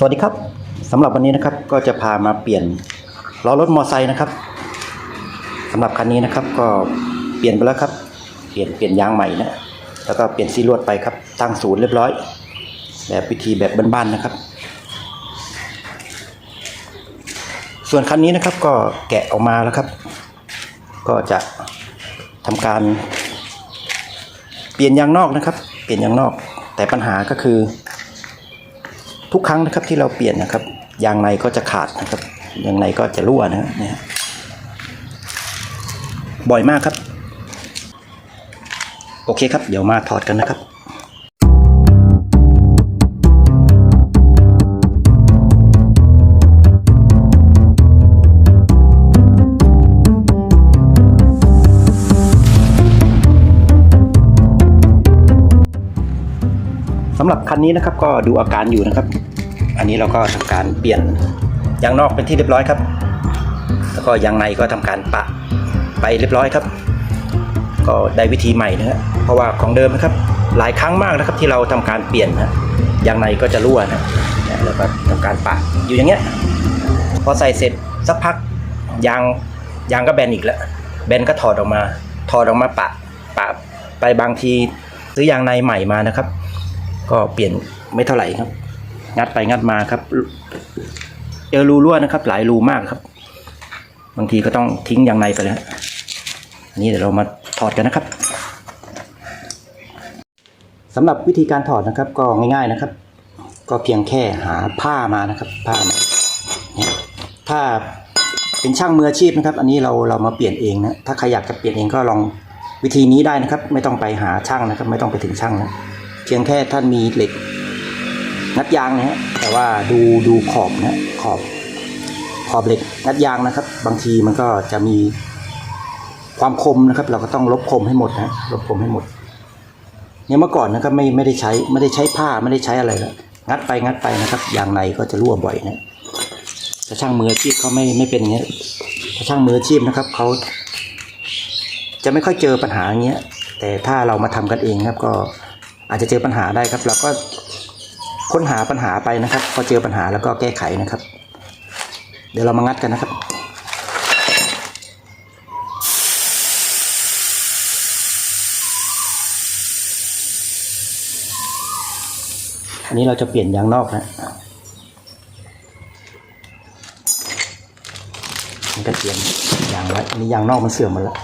สวัสดีครับสำหรับวันนี้นะครับก็จะพามาเปลี่ยนล้อรถมอไซค์นะครับสำหรับคันนี้นะครับก็เปลี่ยนไปแล้วครับ เปลี่ยนเปลี่ยนยางใหม่นะแล้วก็เปลี่ยนซีลวดไปครับตั้งศูนย์เรียบร้อย แบบวิธีแบบบ้านๆนะครับ ส่วนคันนี้นะครับก็แกะออกมาแล้วครับ ก็จะทำการเปลี่ยนยางนอกนะครับ เปลี่ยนยางนอกแต่ปัญหาก็คือ ทุกครั้งนะครับที่เราเปลี่ยนนะครับ ยางในก็จะขาดนะครับยางในก็จะรั่วนะเนี่ยบ่อยมากครับ โอเคครับ เดี๋ยวมาถอดกันนะครับ สำหรับคันนี้นะครับก็ดูอาการอยู่นะครับ อันนี้เราก็ทำการเปลี่ยนยางนอกเป็นที่เรียบร้อยครับ แล้วก็ยางในก็ทำการปะไปเรียบร้อยครับ ก็ได้วิธีใหม่นะฮะเพราะว่าของเดิมนะครับ หลายครั้งมากนะครับที่เราทำการเปลี่ยนนะยางในก็จะรั่วนะแล้วก็ทำการปะอยู่อย่างเงี้ยพอใส่เสร็จสักพักยางยางก็แบนอีกแล้วแบนก็ถอดออกมา ถอดออกมาปะปะไปบางทีซื้อยางในใหม่มานะครับ ก็เปลี่ยนไม่เท่าไหร่ครับ งัดไปงัดมาครับ เจอรูรั่วนะครับ หลายรูมากครับ บางทีก็ต้องทิ้งยางในไปเลยฮะอันนี้เดี๋ยวเรามาถอดกันนะครับสำหรับวิธีการถอดนะครับก็ง่ายๆนะครับ ก็เพียงแค่หาผ้ามานะครับผ้ามาถ้าเป็นช่างมืออาชีพนะครับ อันนี้เราเรามาเปลี่ยนเองนะถ้าใครอยากจะเปลี่ยนเองก็ลองวิธีนี้ได้นะครับ ไม่ต้องไปหาช่างนะครับ ไม่ต้องไปถึงช่างนะ เพียงแค่ท่านมีเหล็กงัดยางนะฮะแต่ว่าดูดูขอบนะขอบขอบเหล็กงัดยางนะครับ บางทีมันก็จะมีความคมนะครับ เราก็ต้องลบคมให้หมดนะลบคมให้หมดเนี่ยเมื่อก่อนนะครับไม่ไม่ได้ใช้ไม่ได้ใช้ผ้าไม่ได้ใช้อะไรแล้วงัดไปงัดไปนะครับยางในก็จะรั่วบ่อยนะแต่ช่างมืออาชีพเขาไม่ไม่เป็นอย่างเงี้ยถ้าช่างมืออาชีพนะครับเขาจะไม่ค่อยเจอปัญหาอย่างเงี้ยแต่ถ้าเรามาทำกันเองครับก็ อาจจะเจอปัญหาได้ครับ เราก็ค้นหาปัญหาไปนะครับ พอเจอปัญหาแล้วก็แก้ไขนะครับ เดี๋ยวเรามางัดกันนะครับอันนี้เราจะเปลี่ยนยางนอกนะมันก็เปลี่ยนยางไว้อันนี้ยางนอกมันเสื่อมหมดแล้ว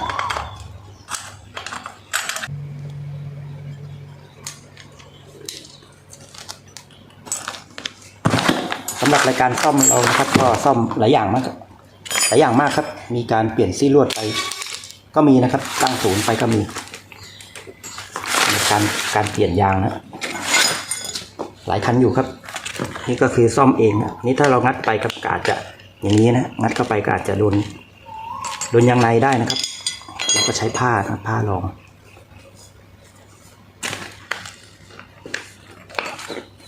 รายการซ่อมเรานะครับ ก็ซ่อมหลายอย่างมากหลายอย่างมากครับ มีการเปลี่ยนซี่ลวดไป ก็มีนะครับ ตั้งศูนย์ไปก็มีการการเปลี่ยนยางนะหลายคันอยู่ครับ นี่ก็คือซ่อมเองนะนี่ถ้าเรางัดไปกับก็อาจจะอย่างนี้นะงัดเข้าไปก็อาจจะโดนโดนยางในได้นะครับเราก็ใช้ผ้านะผ้ารอง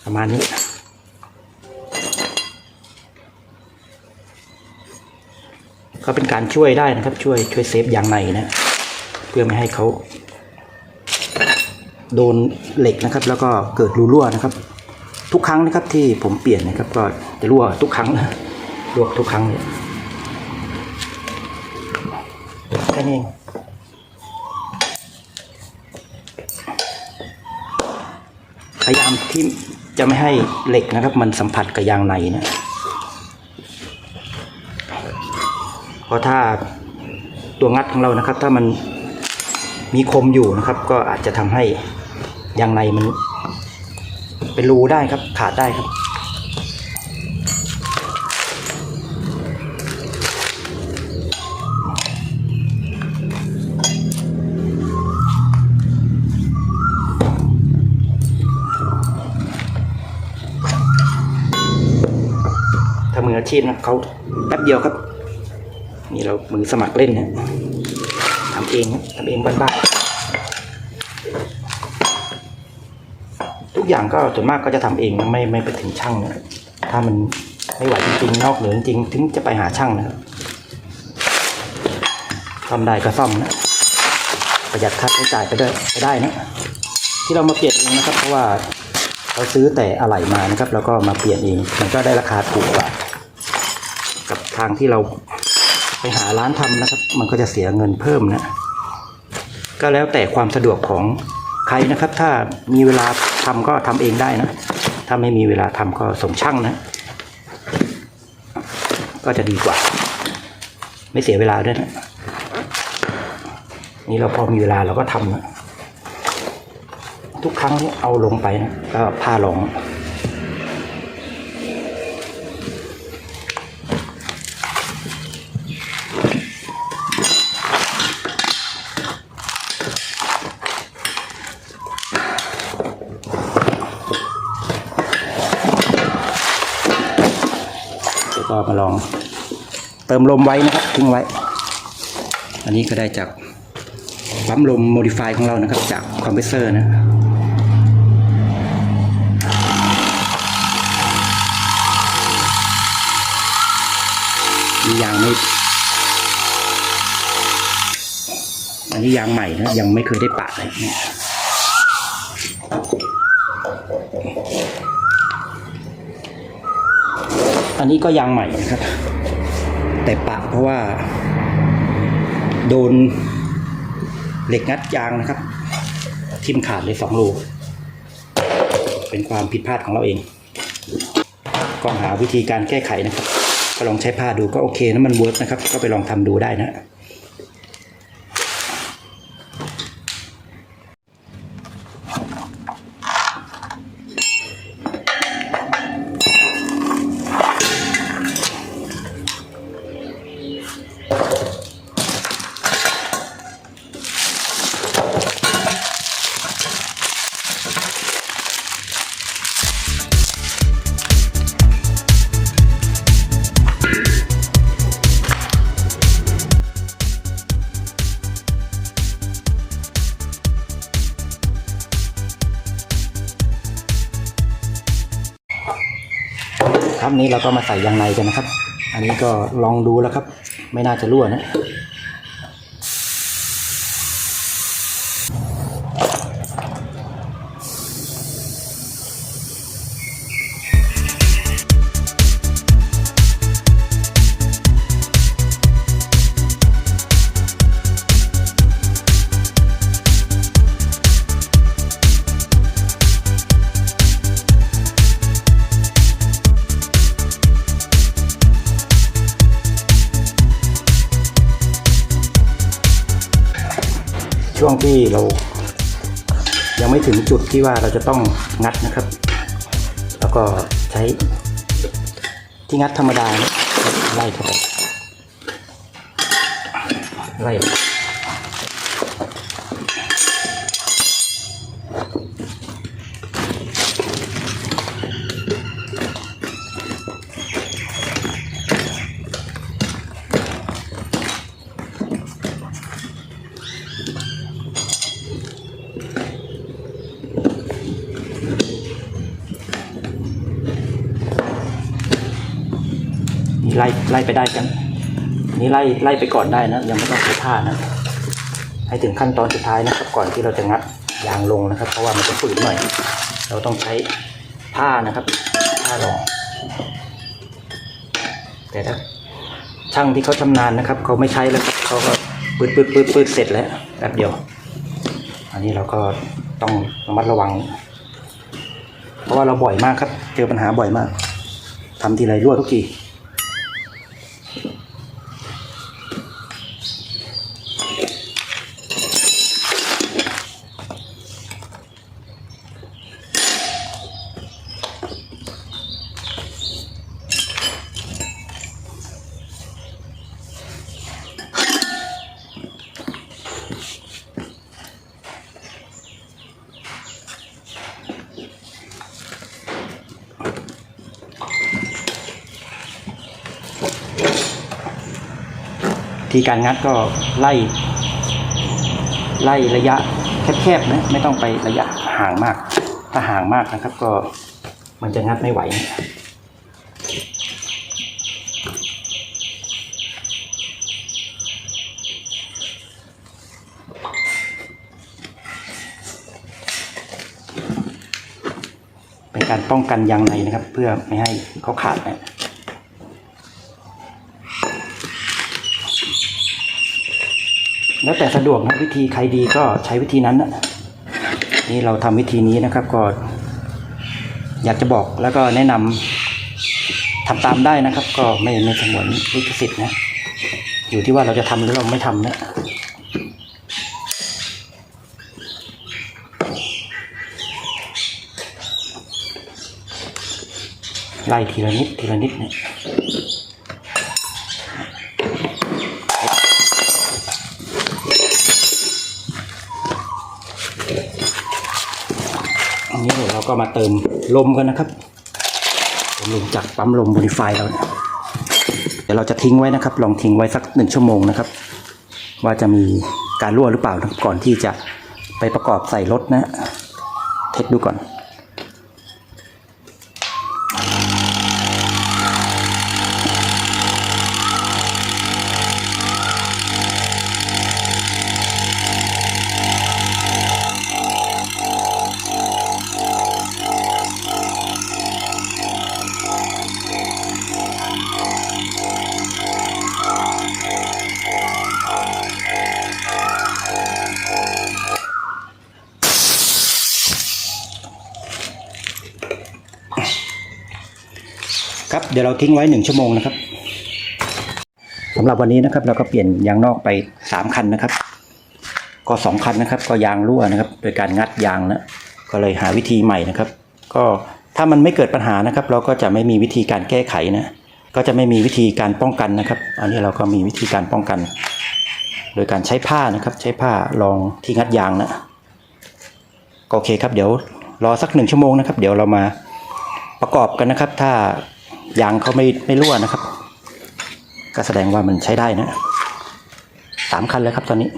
ประมาณนี้ ก็เป็นการช่วยได้นะครับ ช่วยช่วยเซฟยางในนะ เพื่อไม่ให้เขาโดนเหล็กนะครับ แล้วก็เกิดรูรั่วนะครับ ทุกครั้งนะครับที่ผมเปลี่ยนนะครับ ก็จะรั่วทุกครั้งรั่วทุกครั้งเลยแค่นี้เองพยายามที่จะไม่ให้เหล็กนะครับ มันสัมผัสกับยางในนะ เพราะถ้าตัวงัดของเรานะครับ ถ้ามันมีคมอยู่นะครับ ก็อาจจะทำให้ยางในมันเป็นรูได้ครับขาดได้ครับถ้ามืออาชีพนะเขาแป๊บเดียวครับ นี่เรามือสมัครเล่นเนี่ยทำเองทำเองบ้านๆทุกอย่างก็ส่วนมากก็จะทำเองนะไม่ไม่ไปถึงช่างนะถ้ามันไม่ไหวจริงๆนอกเหนือจริงถึงจะไปหาช่างนะครับซ่อมได้ก็ซ่อมนะ ประหยัดค่าใช้จ่ายไปได้ไปได้นะ ที่เรามาเปลี่ยนเองนะครับ เพราะว่าเราซื้อแต่อะไหล่มานะครับ แล้วก็มาเปลี่ยนเองมันก็ได้ราคาถูกกว่า กับทางที่เรา ไปหาร้านทำนะครับ มันก็จะเสียเงินเพิ่มนะ ก็แล้วแต่ความสะดวกของใครนะครับ ถ้ามีเวลาทำก็ทำเองได้นะ ถ้าไม่มีเวลาทำก็ส่งช่างนะ ก็จะดีกว่า ไม่เสียเวลาด้วยนะนี่เราพอมีเวลาเราก็ทำนะทุกครั้งที่เอาลงไปนะก็ผ้ารอง ก็มาลองเติมลมไว้นะครับทิ้งไว้ อันนี้ก็ได้จากปั๊มลมโมดิฟายของเรานะครับ จากคอมเพรสเซอร์นะยางไม่ อันนี้ยางใหม่นะ ยังไม่เคยได้ปะเลยเนี่ย อันนี้ก็ยางใหม่นะครับ แต่ปะเพราะว่า โดนเหล็กงัดยางนะครับ ทิ่มขาดเลยสองรูเป็นความผิดพลาดของเราเอง ก็หาวิธีการแก้ไขนะครับ ก็ลองใช้ผ้าดูก็โอเคนะมันเวิร์กนะครับ ก็ไปลองทำดูได้นะ นี้เราก็มาใส่ยางในกันนะครับ อันนี้ก็ลองดูแล้วครับ ไม่น่าจะรั่วนะ ช่วงที่เรา ยังไม่ถึงจุดที่ว่าเราจะต้องงัดนะครับ แล้วก็ใช้ที่งัดธรรมดาไล่เข้าไปไล่ ไล่ไปได้กันนี่ไล่ไล่ไปก่อนได้นะ ยังไม่ต้องใช้ผ้านะ ให้ถึงขั้นตอนสุดท้ายนะครับ ก่อนที่เราจะงัดยางลงนะครับ เพราะว่ามันจะฝืนหน่อย เราต้องใช้ผ้านะครับ ผ้ารองแต่ถ้าช่างที่เขาชำนาญนะครับ เขาไม่ใช้แล้วเขาก็ปืดปืดปืดปืดเสร็จแล้วแป๊บเดียว อันนี้เราก็ต้องระมัดระวัง เพราะว่าเราบ่อยมากครับ เจอปัญหาบ่อยมากทำทีไรรั่วทุกที ทีการงัดก็ไล่ ไล่ระยะแคบๆนะไม่ต้องไประยะห่างมาก ถ้าห่างมากนะครับก็มันจะงัดไม่ไหวปการป้องกันยางในนะครับ เพื่อไม่ให้เขาขาดนะ แล้วแต่สะดวกนะวิธีใครดีก็ใช้วิธีนั้นนะนี่เราทำวิธีนี้นะครับก็อยากจะบอกแล้วก็แนะนำทำตามได้นะครับ ก็ไม่ไม่สงวนลิขสิทธิ์นะอยู่ที่ว่าเราจะทำหรือเราไม่ทำนะไล่ทีละนิดทีละนิดเนี่ยอันนี้เดี๋ยวเรา ก็มาเติมลมกันนะครับเติมลมจากปั๊มลมบริไฟเราเนี่ยเดี๋ยวเราจะทิ้งไว้นะครับ ลองทิ้งไว้สักหนึ่งชั่วโมงนะครับ ว่าจะมีการรั่วหรือเปล่าก่อนที่จะไปประกอบใส่รถนะเทสดูก่อน ดี๋ยวเราทิ้งไว้หนึ่งชั่วโมงนะครับสำหรับวันนี้นะครับเราก็เปลี่ยนยางนอกไปสามคันนะครับ ก็สองคันนะครับ ก็ยางรั่วนะครับ โดยการงัดยางนะก็เลยหาวิธีใหม่นะครับ ก็ถ้ามันไม่เกิดปัญหานะครับ เราก็จะไม่มีวิธีการแก้ไขนะ ก็จะไม่มีวิธีการป้องกันนะครับ อันนี้เราก็มีวิธีการป้องกัน โดยการใช้ผ้านะครับ ใช้ผ้ารองที่งัดยางนะก็โอเคครับเดี๋ยวรอสักหนึ่งชั่วโมงนะครับ เดี๋ยวเรามาประกอบกันนะครับ ถ้า ยางเขาไม่ไม่รั่วนะครับ ก็แสดงว่ามันใช้ได้นะสามคันแล้วครับตอนนี้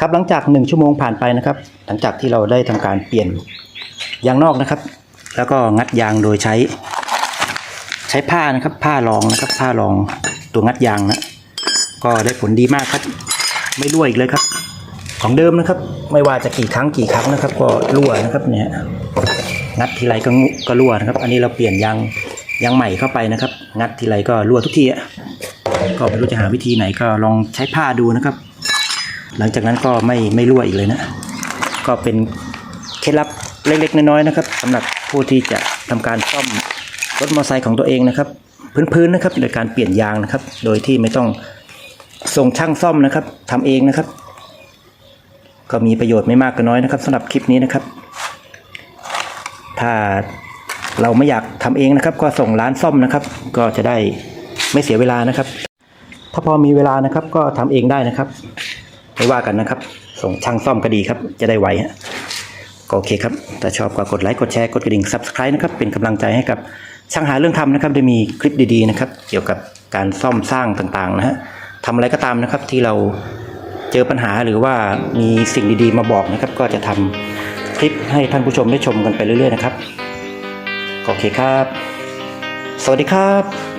ครับหลังจากหนึ่งชั่วโมงผ่านไปนะครับ หลังจากที่เราได้ทำการเปลี่ยนยางนอกนะครับ แล้วก็งัดยางโดยใช้ ใช้ผ้านะครับ ผ้ารองนะครับ ผ้ารองตัวงัดยางนะก็ได้ผลดีมากครับ ไม่รั่วอีกเลยครับ ของเดิมนะครับ ไม่ว่าจะกี่ครั้งกี่ครั้งนะครับ ก็รั่วนะครับเนี่ย งัดทีไรก็งุก็รั่วนะครับ อันนี้เราเปลี่ยนยางยางใหม่เข้าไปนะครับ งัดทีไรก็รั่วทุกทีอะก็ไม่รู้จะหาวิธีไหนก็ลองใช้ผ้าดูนะครับ หลังจากนั้นก็ไม่ไม่รั่วอีกเลยนะ ก็เป็นเคล็ดลับเล็กๆน้อยๆนะครับสำหรับผู้ที่จะทำการซ่อมรถมอเตอร์ไซค์ของตัวเองนะครับ พื้นๆนะครับโดยการเปลี่ยนยางนะครับ โดยที่ไม่ต้องส่งช่างซ่อมนะครับทำเองนะครับ ก็มีประโยชน์ไม่มากก็น้อยนะครับสำหรับคลิปนี้นะครับ ถ้าเราไม่อยากทำเองนะครับ ก็ส่งร้านซ่อมนะครับ ก็จะได้ไม่เสียเวลานะครับ ถ้าพอมีเวลานะครับ ก็ทำเองได้นะครับไม่ว่ากันนะครับ ส่งช่างซ่อมก็ดีครับ จะได้ไวฮะก็โอเคครับถ้าชอบก็กดไลค์กดแชร์กดกระดิ่ง subscribe นะครับเป็นกำลังใจให้กับช่างหาเรื่องทำนะครับได้มีคลิปดีๆนะครับ เกี่ยวกับการซ่อมสร้างต่างๆนะฮะทำอะไรก็ตามนะครับที่เราเจอปัญหาหรือว่ามีสิ่งดีๆมาบอกนะครับ ก็จะทำค ลิปให้ท่านผู้ชมได้ชมกันไปเรื่อยๆนะครับก็โอเคครับ สวัสดีครับ